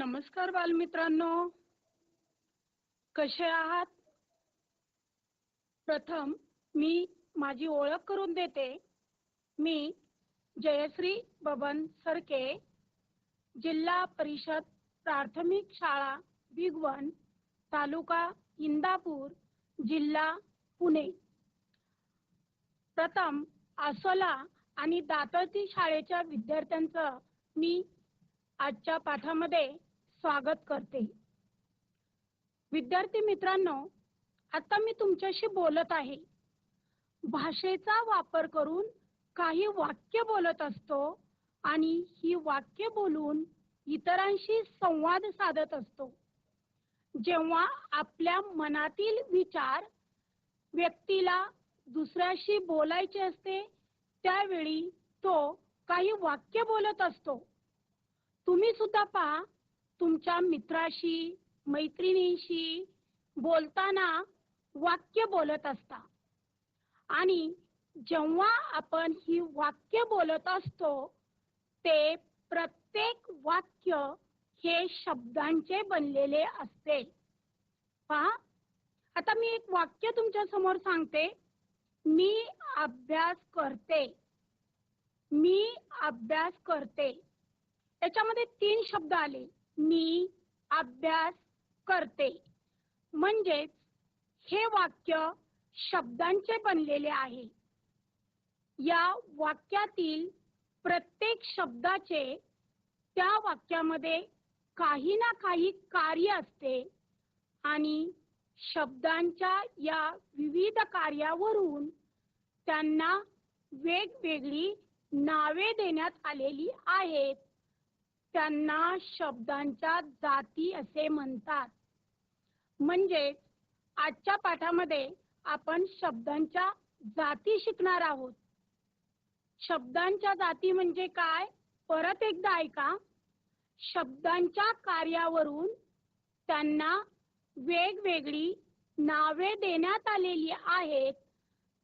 नमस्कार बालमित्रांनो. कसे आहात? प्रथम मी माझी ओळख करून देते. मी जयश्री बबन सरके जिल्हा परिषद प्राथमिक शाळा भिगवण तालुका इंदापूर जिल्हा पुणे. प्रथम आसोला आणि दातळती शाळेच्या विद्यार्थ्यांचं मी आजच्या पाठामध्ये स्वागत करते. विद्यार्थी मित्रांनो आता मी तुमच्याशी बोलत आहे. भाषेचा वापर करून काही वाक्य बोलत असतो आणि ही वाक्य बोलून इतरांशी संवाद साधत असतो. जेव्हा आपल्या मनातील विचार व्यक्तीला दुसऱ्याशी बोलायचे असते त्यावेळी तो काही वाक्य बोलत असतो. तुम्ही सुद्धा पहा तुमच्या मित्राशी मैत्रिणीशी बोलताना वाक्य बोलत असता. आणि जेव्हा आपण ही वाक्य बोलत असतो ते प्रत्येक वाक्य हे शब्दांचे बनलेले असते. पहा. आता मी एक वाक्य तुमच्यासमोर सांगते. मी अभ्यास करते. मी अभ्यास करते. याच्यामध्ये तीन शब्द आले. मी अभ्यास करते. म्हणजेच हे वाक्य शब्दांचे बनलेले आहे. या वाक्यातील प्रत्येक शब्दाचे त्या वाक्यामध्ये काही ना काही कार्य असते आणि शब्दांच्या या विविध कार्यावरून त्यांना वेगवेगळी नावे देण्यात आलेली आहेत. त्यांना शब्दांच्या जाती असे म्हणतात. म्हणजे आजच्या पाठामध्ये आपण शब्दांच्या जाती शिकणार आहोत. शब्दांच्या जाती म्हणजे काय? परत एकदा ऐका. शब्दांच्या कार्यावरून त्यांना वेगवेगळी नावे देण्यात आलेली आहेत.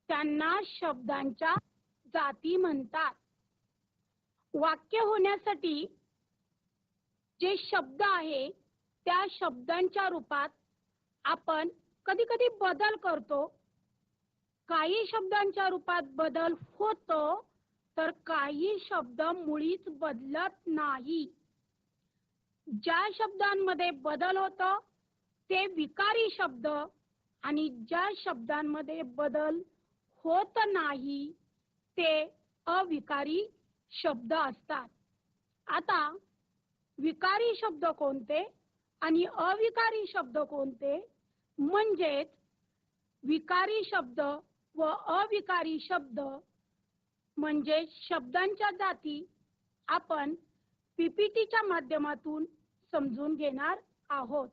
त्यांना शब्दांच्या जाती म्हणतात. वाक्य होण्यासाठी जे शब्द आहे त्या शब्दांच्या रूपात आपण कधी कधी बदल करतो. काही शब्दांच्या रूपात बदल होतो तर काही शब्द मुळीच बदलत नाही. ज्या शब्दांमध्ये बदल होतो ते विकारी शब्द आणि ज्या शब्दांमध्ये बदल होत नाही ते अविकारी शब्द असतात. आता विकारी शब्द कोणते आणि अविकारी शब्द कोणते? म्हणजेच विकारी शब्द व अविकारी शब्द म्हणजे शब्दांच्या जाती आपण पीपीटीच्या माध्यमातून समजून घेणार आहोत.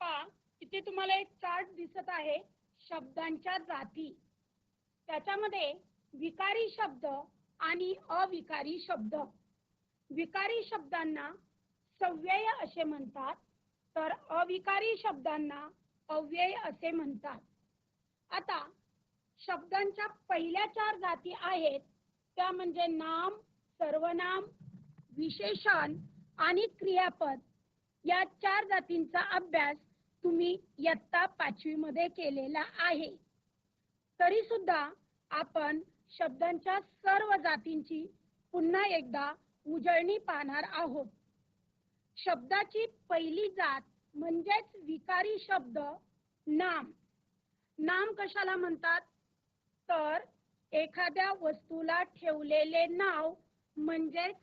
पहा इथे तुम्हाला एक चार्ट दिसत आहे शब्दांच्या जाती. त्याच्यामध्ये विकारी शब्द आणि अविकारी शब्द. विकारी शब्दांना सव्यय असे म्हणतात तर अविकारी शब्दांना अव्यय असे म्हणतात. आता शब्दांच्या पहिल्या चार जाती आहेत त्या म्हणजे नाम सर्वनाम विशेषण आणि क्रियापद. या चार जातींचा अभ्यास तुम्ही इयत्ता पाचवी मध्ये केलेला आहे. तरी सुद्धा आपण शब्दांच्या सर्व जातींची पुन्हा एकदा उजळणी पाहणार आहोत. शब्दाची पहिली जात म्हणजेच विकारी शब्द नाम. नाम कशाला म्हणतात? तर एखाद्या वस्तूला ठेवलेले नाव म्हणजेच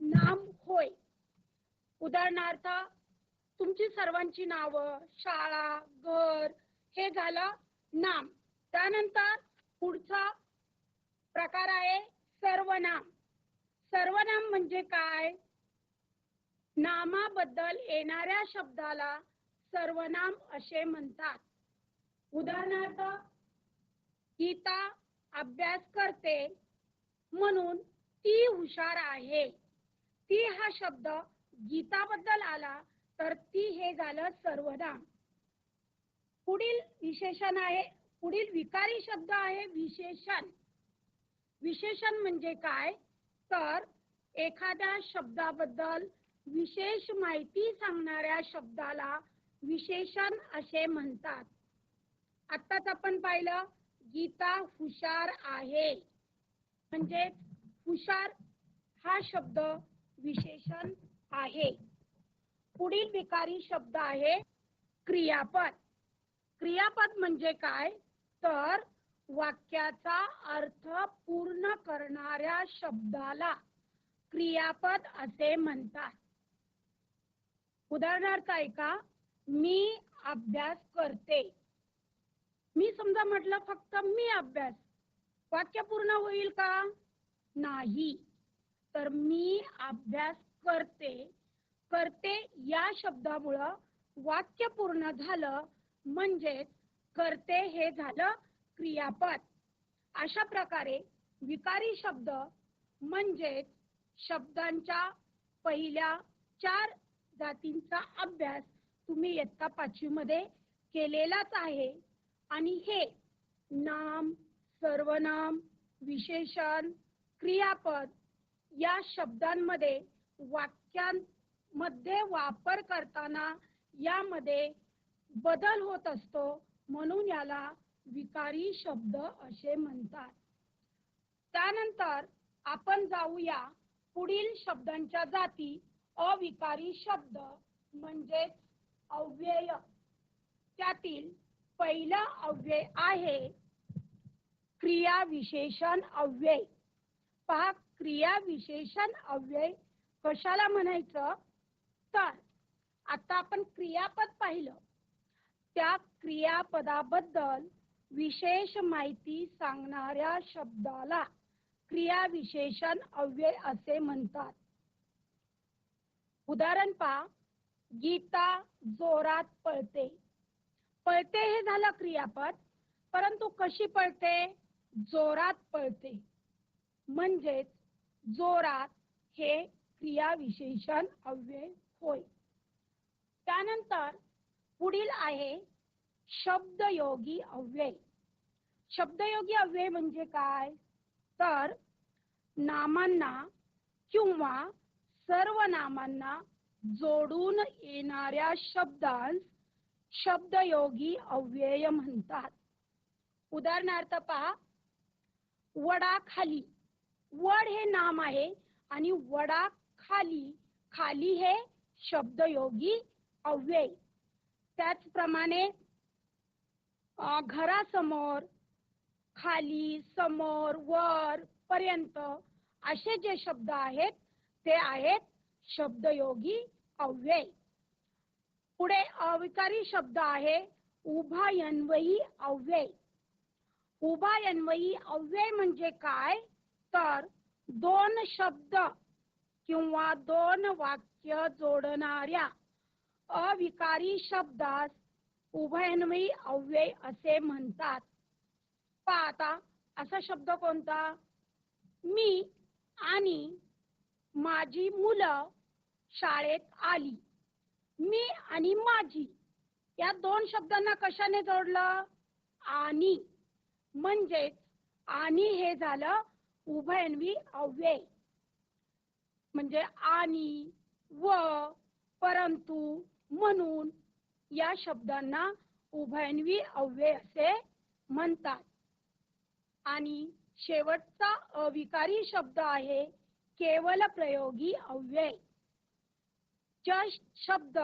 नाम होय. उदाहरणार्थ तुमची सर्वांची नावं शाळा घर हे झालं नाम. त्यानंतर पुढचा प्रकार आहे सर्वनाम. सर्वनाम म्हणजे काय? नामाबद्दल येणाऱ्या शब्दाला सर्वनाम असे म्हणतात. उदाहरणार्थ गीता अभ्यास करते म्हणून ती हुशार आहे. ती हा शब्द गीताबद्दल आला तर ती हे झालं सर्वनाम. पुढील विशेषण आहे पुढील विकारी शब्द आहे विशेषण. विशेषण म्हणजे काय? तर एखाद्या शब्दाबद्दल विशेष माहिती सांगणाऱ्या शब्दाला विशेषण असे म्हणतात. आताच आपण पाहिलं गीता हुशार आहे. म्हणजे हुशार हा शब्द विशेषण आहे. पुढील विकारी शब्द आहे क्रियापद. क्रियापद म्हणजे काय? तर वाक्याचा अर्थ पूर्ण करणाऱ्या शब्दाला क्रियापद असे म्हणतात. उदाहरणार्थ ऐका मी अभ्यास करते. मी समजा म्हटलं फक्त मी अभ्यास वाक्य पूर्ण होईल का? नाही. तर मी अभ्यास करते करते या शब्दामुळं वाक्य पूर्ण झालं म्हणजेच करते हे झालं क्रियापद. अशा प्रकारे विकारी शब्द म्हणजेच शब्दांच्या पहिल्या चार जातींचा अभ्यास तुम्ही इयत्ता पाचवी मध्ये केलेलाच आहे. आणि हे नाम सर्वनाम विशेषण क्रियापद या शब्दांमध्ये वाक्यांमध्ये वापर करताना यामध्ये बदल होत असतो म्हणून याला विकारी शब्द असे म्हणतात. त्यानंतर आपण जाऊया पुढील शब्दांच्या जाती अविकारी शब्द म्हणजेच अव्यय. त्यातील पहिला अव्यय आहे क्रिया विशेषण अव्यय. पहा क्रिया विशेषण अव्यय कशाला म्हणायचं? तर आता आपण क्रियापद पाहिलं. त्या क्रियापदाबद्दल विशेष माहिती सांगणाऱ्या शब्दाला क्रिया विशेषण अव्यय असे म्हणतात. उदाहरण पहा. गीता जोरात पळते. पळते हे झालं क्रियापद परंतु कशी पळते? जोरात पळते. म्हणजेच जोरात हे क्रियाविशेषण अव्यय होय. त्यानंतर पुढील आहे शब्दयोगी अव्यय. शब्दयोगी अव्यय म्हणजे काय? तर नामांना किंवा सर्व नामांना जोडून येणाऱ्या शब्दांस शब्दयोगी अव्यय म्हणतात. उदाहरणार्थ पहा वडा खाली वड हे नाम आहे आणि वडा खाली खाली हे शब्दयोगी अव्यय. त्याचप्रमाणे घरासमोर खाली समोर वर पर्यंत असे जे शब्द आहेत ते आहेत शब्दयोगी अव्यय. पुढे अविकारी शब्द आहे उभायन्वयी अव्यय. उभायन्वयी अव्यय म्हणजे काय? तर दोन शब्द किंवा दोन वाक्य जोडणाऱ्या अविकारी शब्दास उभयन्वयी अव्यय असे म्हणतात. पाहता असा शब्द कोणता? मी आणि माझी मुलं शाळेत आली. मी आणि माझी या दोन शब्दांना कशाने जोडलं? आणि. म्हणजेच आणि हे झालं उभयन्वी अव्यय. म्हणजे आणि व परंतु म्हणून या शब्दांना उभयन्वी अव्यय असे म्हणतात. आणि शेवटचा अविकारी शब्द आहे केवल प्रयोगी अव्यय शब्द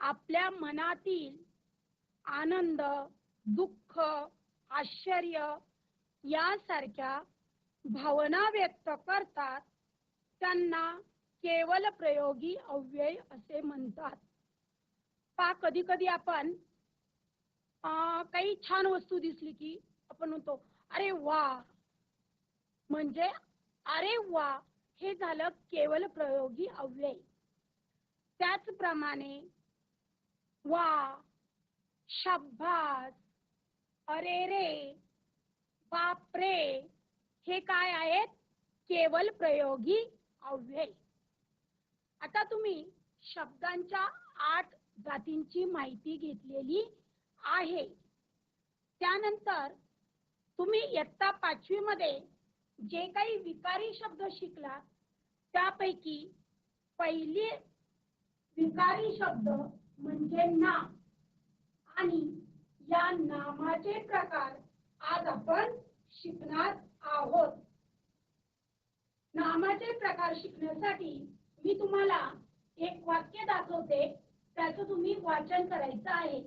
आपल्या मनातील आनंद दुःख आश्चर्य यासारख्या भावना व्यक्त करतात. त्यांना केवल प्रयोगी अव्यय असे म्हणतात. पा कधी कधी आपण काही छान वस्तू दिसली की आपण म्हणतो अरे वा! म्हणजे अरे वा! हे झालं केवल प्रयोगी अव्यय. त्याचप्रमाणे वा शब्बास अरे रे बापरे हे काय आहेत? केवल प्रयोगी अव्यय. आता तुम्ही शब्दांच्या आठ जातींची माहिती घेतलेली आहे. त्यानंतर तुम्ही इयत्ता पाचवी मध्ये जे काही विकारी शब्द शिकला त्यापैकी पहिले विकारी शब्द म्हणजे नाम आणि या नामाचे प्रकार आज आपण शिकणार आहोत. नामाचे प्रकार शिकण्यासाठी मी तुम्हाला एक वाक्य दाखवते त्याचं तुम्ही वाचन करायचं आहे.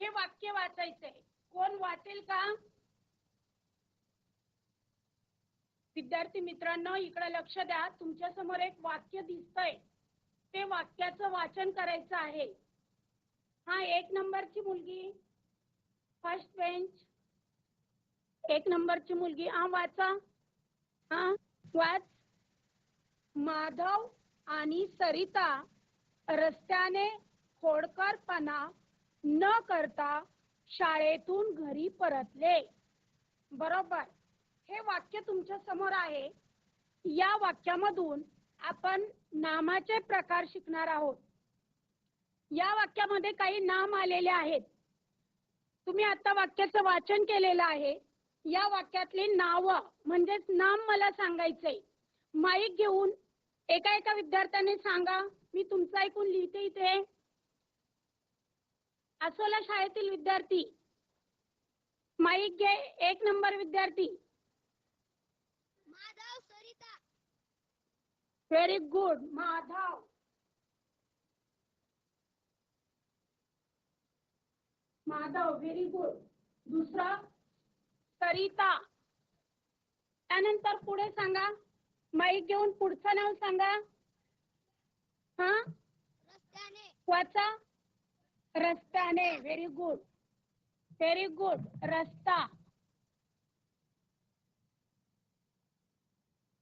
हे वाक्य वाचायचंय. कोण वाचेल का? विद्यार्थी मित्रांनो इकडे लक्ष द्या. तुमच्यासमोर एक वाक्य दिसतंय. ते वाक्याचं वाचन करायचं आहे. हा एक नंबरची मुलगी. फर्स्ट बेंच एक नंबरची मुलगी. हा वाचा. हा वाच. माधव आणि सरिता रस्त्याने खोडकरपणा न करता शाळेतून घरी परतले. बरोबर. हे वाक्य तुमच्यासमोर आहे. या वाक्यामधून आपण नामाचे प्रकार शिकणार आहोत. या वाक्यामध्ये काही नाम आलेले आहेत. तुम्ही आता वाक्याचं वाचन केलेलं आहे. या वाक्यातली नाव म्हणजेच नाम मला सांगायचंय. माईक घेऊन एका एका विद्यार्थ्याने सांगा मी तुमचं ऐकून लिहिते इथे. असोला शाळेतील विद्यार्थी. माईक घे एक नंबर विद्यार्थी. Madhav Sarita. Very good Madhav. Madhav very good दुसरा सरिता. त्यानंतर पुढे सांगा. माईक घेऊन पुढचं नाव सांगा. हा? वाचा रस्त्याने. व्हेरी गुड व्हेरी गुड रस्ता.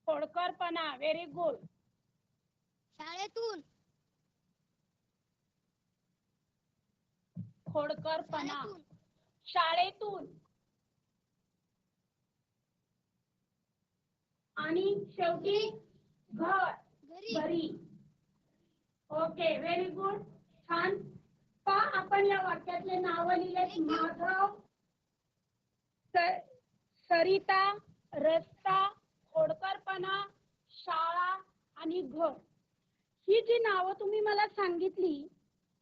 खोडकरपणा व्हेरी गुड शाळेतून. खोडकरपणा. शाळेतून. शाळेतून. आणि शेवटी घर घरी. घरी. ओके व्हेरी गुड छान. पा आपण या वाक्यातले नाव लिहिलेत माधव स- सरिता रस्ता खोडकरपणा शाळा आणि घर. ही जी नावं तुम्ही मला सांगितली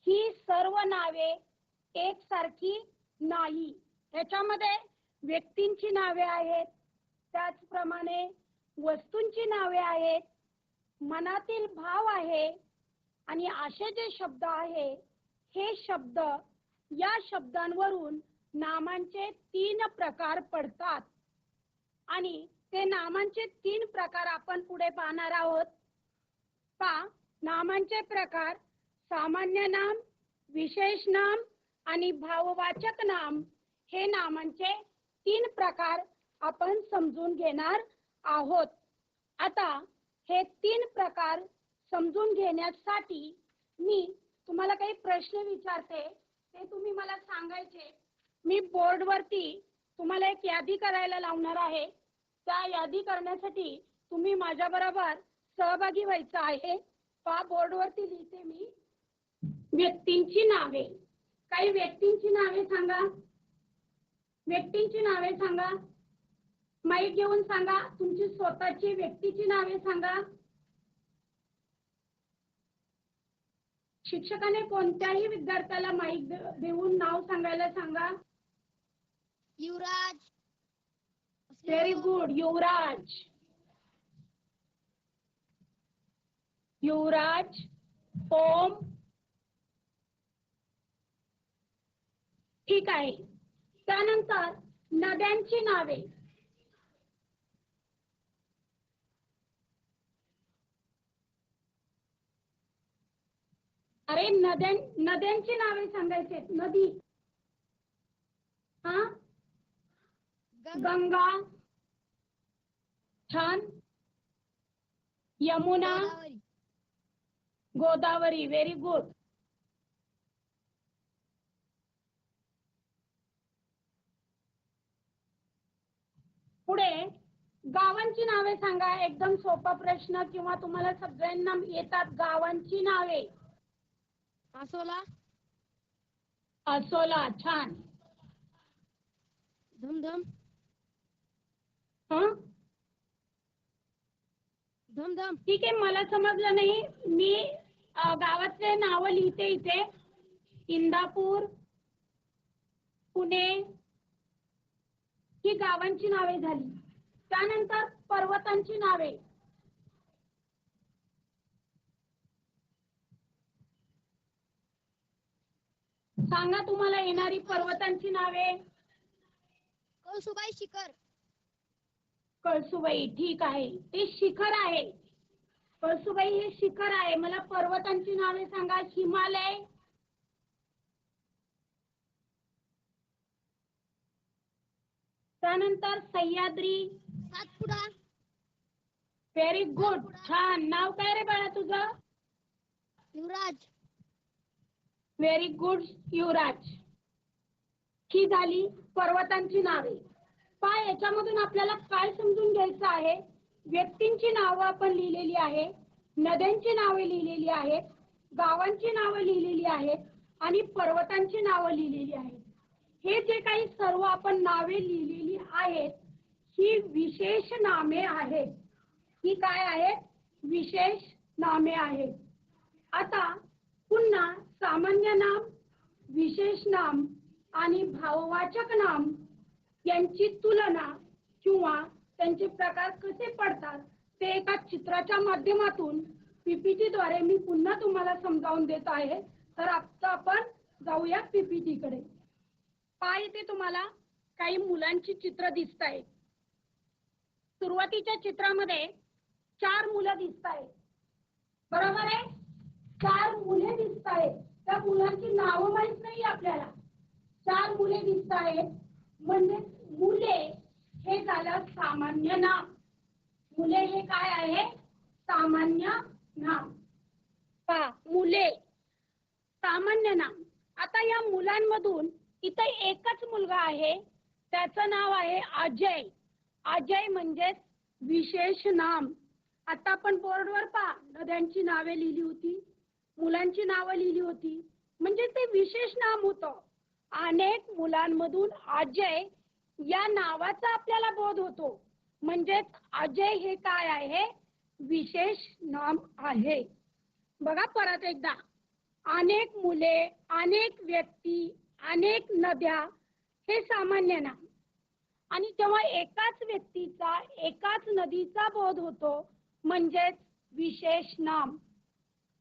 ही सर्व नावे एकसारखी नाही. त्याच्यामध्ये व्यक्तींची नावे आहेत त्याचप्रमाणे वस्तूंची नावे आहेत मनातील भाव आहे आणि असे जे शब्द आहे हे शब्द या शब्दांवरून नामांचे तीन प्रकार पडतात. आणि ते नामांचे तीन प्रकार आपण पुढे पाहणार आहोत. पा नामांचे प्रकार सामान्य नाम विशेष नाम आणि भाववाचक नाम हे नामांचे तीन प्रकार आपण समजून घेणार आहोत. आता हे तीन प्रकार समजून घेण्यासाठी मी तुम्हाला काही प्रश्न विचारते. ते तुम्ही मला सांगायचे. मी बोर्डवरती तुम्हाला एक यादी करायला लावणार आहे. त्या यादी करण्यासाठी तुम्ही माझ्या बरोबर सहभागी व्हायचं आहे. पहा बोर्डवरती लिहिते मी? व्यक्तींची नावे. काही व्यक्तींची नावे सांगा. व्यक्तींची नावे सांगा. माईक घेऊन सांगा. तुमची स्वतःची व्यक्तीची नावे सांगा. शिक्षकाने कोणत्याही विद्यार्थ्याला माईक देऊन नाव सांगायला सांगा. युवराज. व्हेरी गुड युवराज युवराज ओम ठीक आहे. त्यानंतर नद्यांची नावे. अरे नद्यां नद्यांची नावे सांगायचे नदी. हा? गंगा छान यमुना गोदावरी. व्हेरी गुड पुढे गावांची नावे सांगा एकदम सोपा प्रश्न किंवा तुम्हाला सगळ्यांना येतात गावांची नावे. आसोला. असोला छान. धमधम. हं? ठीक आहे मला समजलं नाही. मी अ, गावाचे नावं लिहिते इथे. इंदापूर पुणे ही गावांची नावे झाली. त्यानंतर पर्वतांची नावे. सांगा तुम्हाला येणारी पर्वतांची नावे. कळसुबाई शिखर. कळसुबाई ठीक आहे. ते शिखर आहे. कळसुबाई हे शिखर आहे. मला पर्वतांची नावे सांगा. हिमालय. त्यानंतर सह्याद्री. सातपुडा. व्हेरी गुड छान. नाव काय रे बाळा तुझं? युवराज. व्हेरी गुड युवराज. ही झाली? पर्वतांची नावे. काय याच्यामधून आपल्याला काय समजून घ्यायचं आहे? व्यक्तींची नावं आपण लिहिलेली आहे नद्यांची नावे लिहिलेली आहेत गावांची नावं लिहिलेली आहेत आणि पर्वतांची नावं लिहिलेली आहेत. हे जे काही सर्व आपण नावे लिहिलेली आहेत ही विशेष नामे आहेत. ही काय आहेत? विशेष नामे आहेत. आता पुन्हा सामान्य नाम विशेष नाम आणि भाववाचक नाम यांची तुलना किंवा त्यांचे प्रकार कसे पडतात ते एका चित्राच्या माध्यमातून पीपीटी द्वारे मी पुन्हा तुम्हाला समजावून देत आहे. तर आता आपण जाऊया पीपीटी कडे पहा इथे तुम्हाला काही मुलांची चित्र दिसत आहेत सुरुवातीच्या चित्रामध्ये चार मुलं दिसत आहेत बरोबर आहे? चार मुले दिसत आहेत त्या मुलांची नावं माहीत नाही आपल्याला. चार मुले दिसत आहेत म्हणजे मुले हे झालं सामान्य नाम. मुले हे काय आहे? सामान्य नाम. पहा मुले. सामान्य नाम. आता या मुलांमधून इथं एकच मुलगा आहे. त्याचं नाव आहे अजय. अजय म्हणजेच विशेष नाम. आता आपण बोर्डवर पहा नद्यांची नावे लिहिली होती. मुलांची नावं लिहिली होती. म्हणजे ते विशेष नाम होतं. अनेक मुलांमधून अजय या नावाचा आपल्याला बोध होतो. म्हणजेच अजय हे काय आहे? विशेष नाम आहे. बघा परत एकदा. अनेक मुले अनेक व्यक्ती अनेक नद्या हे सामान्य नाम. आणि जेव्हा एकाच व्यक्तीचा एकाच नदीचा बोध होतो म्हणजेच विशेष नाम.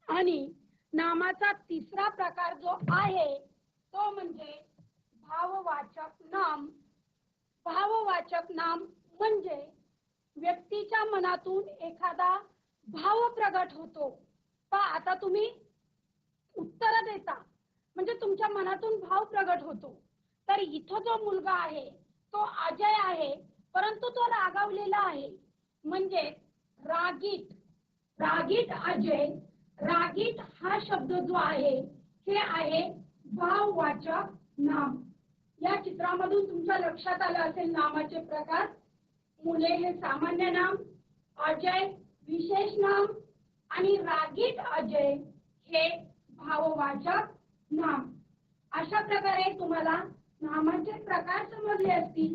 आणि नामाचा तिसरा प्रकार जो आहे तो म्हणजे भाववाचक नाम. भाववाचक नाम म्हणजे व्यक्तीच्या मनातून एखादा भाव प्रगट होतो. पा आता तुम्ही उत्तर देता. म्हणजे तुमच्या मनातून भाव प्रगट होतो. तर इथं जो मुलगा आहे तो अजय आहे परंतु तो रागावलेला आहे. म्हणजे रागीट रागीट अजय रागीट हा शब्द जो आहे हे आहे भाववाचक नाम. या चित्रामधून तुमच्या लक्षात आलं असेल नामाचे प्रकार. मुले हे सामान्य नाम अजय विशेष नाम आणि रागीट अजय हे भाववाचक नाम. अशा प्रकारे तुम्हाला नामाचे प्रकार समजले असतील.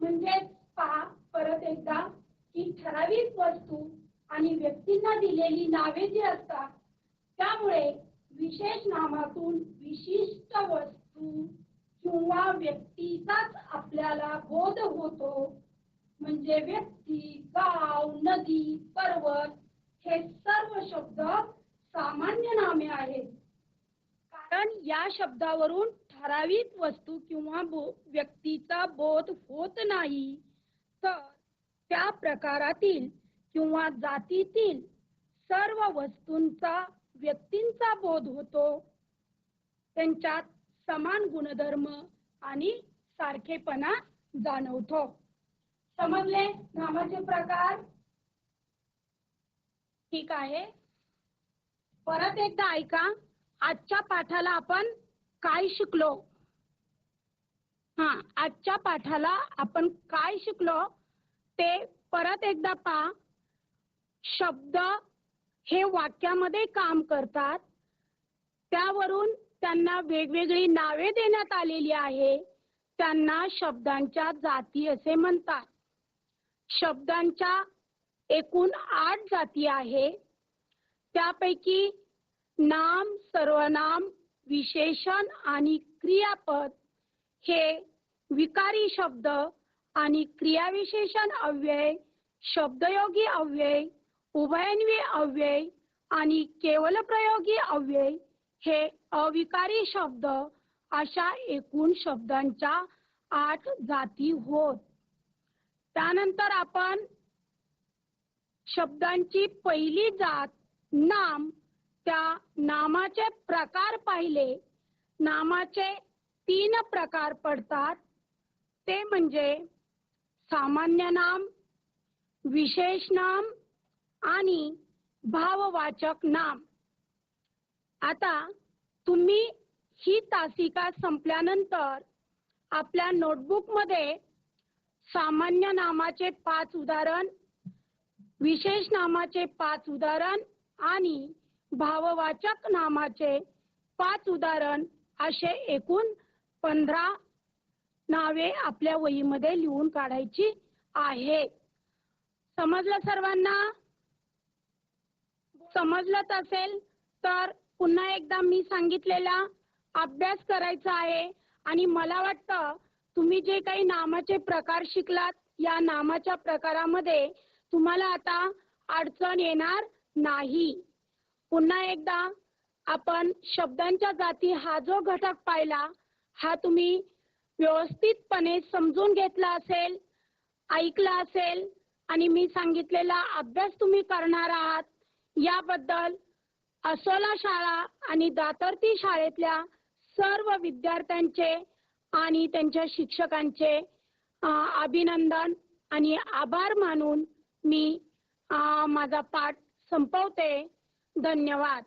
म्हणजेच पहा परत एकदा की ठराविक वस्तू आणि व्यक्तींना दिलेली नावे जी असतात त्यामुळे विशेष नामातून विशिष्ट वस्तू किंवा व्यक्तीचाच आपल्याला बोध होतो. म्हणजे व्यक्ती गाव नदी पर्वत हे सर्व शब्द सामान्य नामे आहेत. कारण या शब्दावरून ठराविक वस्तू किंवा व्यक्तीचा बोध होत नाही तर त्या प्रकारातील किंवा जातीतील सर्व वस्तूंचा व्यक्तींचा बोध होतो. त्यांच्यात समान गुणधर्म आणि सारखेपणा जाणवतो. समजले नामाचे प्रकार? ठीक आहे. परत एकदा ऐका. आजच्या पाठाला आपण काय शिकलो? हा आजच्या पाठाला आपण काय शिकलो? ते परत एकदा पहा. शब्द हे वाक्यामध्ये काम करतात. त्यावरून त्यांना वेगवेगळी नावे देण्यात आलेली आहे. त्यांना शब्दांच्या जाती असे म्हणतात. शब्दांच्या एकूण आठ जाती आहे. त्यापैकी नाम सर्वनाम विशेषण आणि क्रियापद हे विकारी शब्द आणि क्रियाविशेषण अव्यय शब्दयोगी अव्यय उभयन्वी अव्यय आणि केवल प्रयोगी अव्यय हे अविकारी शब्द अशा एकूण शब्दांच्या आठ जाती होत. त्यानंतर आपण शब्दांची पहिली जात नाम त्या नामाचे प्रकार पाहिले. नामाचे तीन प्रकार पडतात. ते म्हणजे सामान्य नाम विशेष नाम आणि भाववाचक नाम. आता तुम्ही ही तासिका संपल्यानंतर आपल्या नोटबुकमध्ये सामान्य नामाचे पाच उदाहरण विशेष नामाचे पाच उदाहरण आणि भाववाचक नामाचे पाच उदाहरण असे एकूण पंधरा नावे आपल्या वहीमध्ये लिहून काढायची आहे. समजलं सर्वांना? समजलंच असेल तर पुन्हा एकदा मी सांगितलेला अभ्यास करायचा आहे. आणि मला वाटतं तुम्ही जे काही नामाचे प्रकार शिकलात या नामाच्या प्रकारामध्ये तुम्हाला आता अडचण येणार नाही. पुन्हा एकदा आपण शब्दांच्या जाती हा जो घटक पाहिला हा तुम्ही व्यवस्थितपणे समजून घेतला असेल ऐकला असेल आणि मी सांगितलेला अभ्यास तुम्ही करणार आहात याबद्दल असोला शाळा आणि दातर्ती शाळेतल्या सर्व विद्यार्थ्यांचे आणि त्यांच्या शिक्षकांचे अभिनंदन आणि आभार मानून मी माझा पाठ संपवते. धन्यवाद.